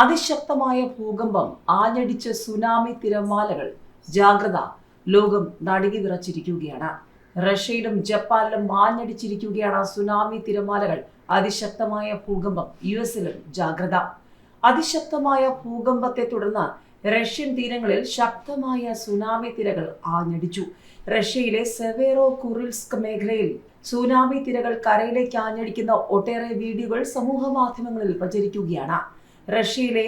അതിശക്തമായ ഭൂകമ്പം ആഞ്ഞടിച്ച സുനാമി തിരമാലകൾ. ജാഗ്രത. ലോകം നടുങ്ങി വിറച്ചിരിക്കുകയാണ്. റഷ്യയിലും ജപ്പാനിലും ആഞ്ഞടിച്ചിരിക്കുകയാണ് സുനാമി തിരമാലകൾ. അതിശക്തമായ ഭൂകമ്പം. യു എസിലും ജാഗ്രത. അതിശക്തമായ ഭൂകമ്പത്തെ തുടർന്ന് റഷ്യൻ തീരങ്ങളിൽ ശക്തമായ സുനാമി തിരകൾ ആഞ്ഞടിച്ചു. റഷ്യയിലെ സെവേറോ കുറിൽസ്ക് മേഖലയിൽ സുനാമി തിരകൾ കരയിലേക്ക് ആഞ്ഞടിക്കുന്ന ഒട്ടേറെ വീഡിയോകൾ സമൂഹ മാധ്യമങ്ങളിൽ പ്രചരിക്കുകയാണ്. റഷ്യയിലെ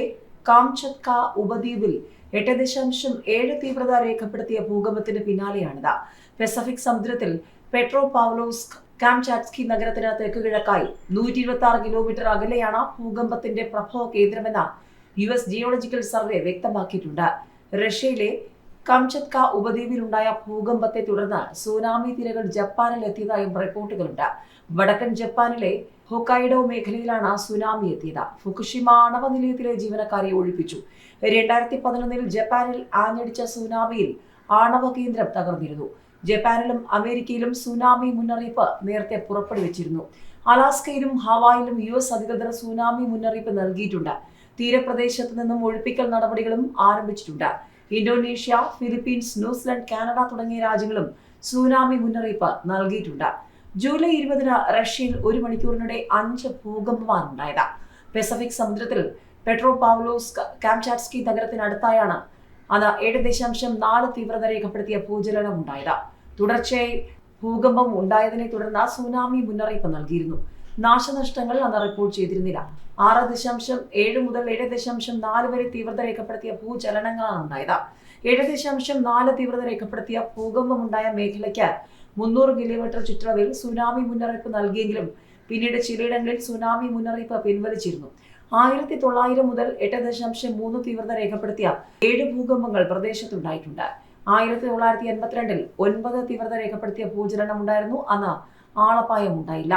കാംചത്ക ഉപദ്വീപിൽ എട്ട് ദശാംശം ഏഴ് തീവ്രത രേഖപ്പെടുത്തിയ ഭൂകമ്പത്തിന് പിന്നാലെയാണിത്. പെസഫിക് സമുദ്രത്തിൽ പെട്രോ പാവ്ലോസ്ക് കാംചാറ്റ്സ്കി നഗരത്തിന് തെക്ക് കിഴക്കായി നൂറ്റി ഇരുപത്തി ആറ് കിലോമീറ്റർ അകലെയാണ് ഭൂകമ്പത്തിന്റെ പ്രഭവ കേന്ദ്രമെന്ന് യു എസ് ജിയോളജിക്കൽ സർവേ വ്യക്തമാക്കിയിട്ടുണ്ട്. റഷ്യയിലെ കംചത്ക ഉപദ്വീപിലുണ്ടായ ഭൂകമ്പത്തെ തുടർന്ന് സുനാമി തിരകൾ ജപ്പാനിൽ എത്തിയതായും റിപ്പോർട്ടുകളുണ്ട്. വടക്കൻ ജപ്പാനിലെ ഹൊക്കൈഡോ മേഖലയിലാണ് സുനാമി എത്തിയത്. ഫുക്കുഷിമ ആണവ നിലയത്തിലെ ജീവനക്കാരെ ഒഴിപ്പിച്ചു. രണ്ടായിരത്തി പതിനൊന്നിൽ ജപ്പാനിൽ ആഞ്ഞടിച്ച സുനാമിയിൽ ആണവ കേന്ദ്രം തകർന്നിരുന്നു. ജപ്പാനിലും അമേരിക്കയിലും സുനാമി മുന്നറിയിപ്പ് നേരത്തെ പുറപ്പെടുവിച്ചിരുന്നു. അലാസ്കയിലും ഹവായിലും യു എസ് അധികൃതർ സുനാമി മുന്നറിയിപ്പ് നൽകിയിട്ടുണ്ട്. തീരപ്രദേശത്ത് നിന്നും ഒഴിപ്പിക്കൽ നടപടികളും ആരംഭിച്ചിട്ടുണ്ട്. ഇന്തോനേഷ്യ ഫിലിപ്പീൻസ് ന്യൂസിലൻഡ് കാനഡ തുടങ്ങിയ രാജ്യങ്ങളും സുനാമി മുന്നറിയിപ്പ് നൽകിയിട്ടുണ്ട്. ജൂലൈ ഇരുപതിന് റഷ്യയിൽ ഒരു മണിക്കൂറിനിടെ അഞ്ച് ഭൂകമ്പമാണ് ഉണ്ടായത് പസഫിക് സമുദ്രത്തിൽ പെട്രോ പാവ്ലോസ് കാംചാറ്റ്സ്കി നഗരത്തിനടുത്തായാണ് അത് ഏഴ് ദശാംശം നാല് തീവ്രത രേഖപ്പെടുത്തിയ ഭൂചലനം ഉണ്ടായത്. തുടർച്ചയായി ഭൂകമ്പം ഉണ്ടായതിനെ തുടർന്ന് സുനാമി മുന്നറിയിപ്പ് നൽകിയിരുന്നു. നാശനഷ്ടങ്ങൾ അന്ന് റിപ്പോർട്ട് ചെയ്തിരുന്നില്ല. ആറ് ദശാംശം ഏഴ് മുതൽ ഏഴ് ദശാംശം നാല് വരെ തീവ്രത രേഖപ്പെടുത്തിയ ഭൂചലനങ്ങളാണ് ഉണ്ടായത്. ഏഴ് ദശാംശം നാല് തീവ്രത രേഖപ്പെടുത്തിയ ഭൂകമ്പമുണ്ടായ മേഖലയ്ക്ക് മുന്നൂറ് കിലോമീറ്റർ ചുറ്റളവിൽ സുനാമി മുന്നറിയിപ്പ് നൽകിയെങ്കിലും പിന്നീട് ചിലയിടങ്ങളിൽ സുനാമി മുന്നറിയിപ്പ് പിൻവലിച്ചിരുന്നു. ആയിരത്തി തൊള്ളായിരം മുതൽ എട്ട് ദശാംശം മൂന്ന് തീവ്രത രേഖപ്പെടുത്തിയ ഏഴ് ഭൂകമ്പങ്ങൾ പ്രദേശത്തുണ്ടായിട്ടുണ്ട്. ആയിരത്തി തൊള്ളായിരത്തി എൺപത്തിരണ്ടിൽ ഒൻപത് തീവ്രത രേഖപ്പെടുത്തിയ ഭൂചലനം ഉണ്ടായിരുന്നു അന്ന് ആളപായം ഉണ്ടായില്ല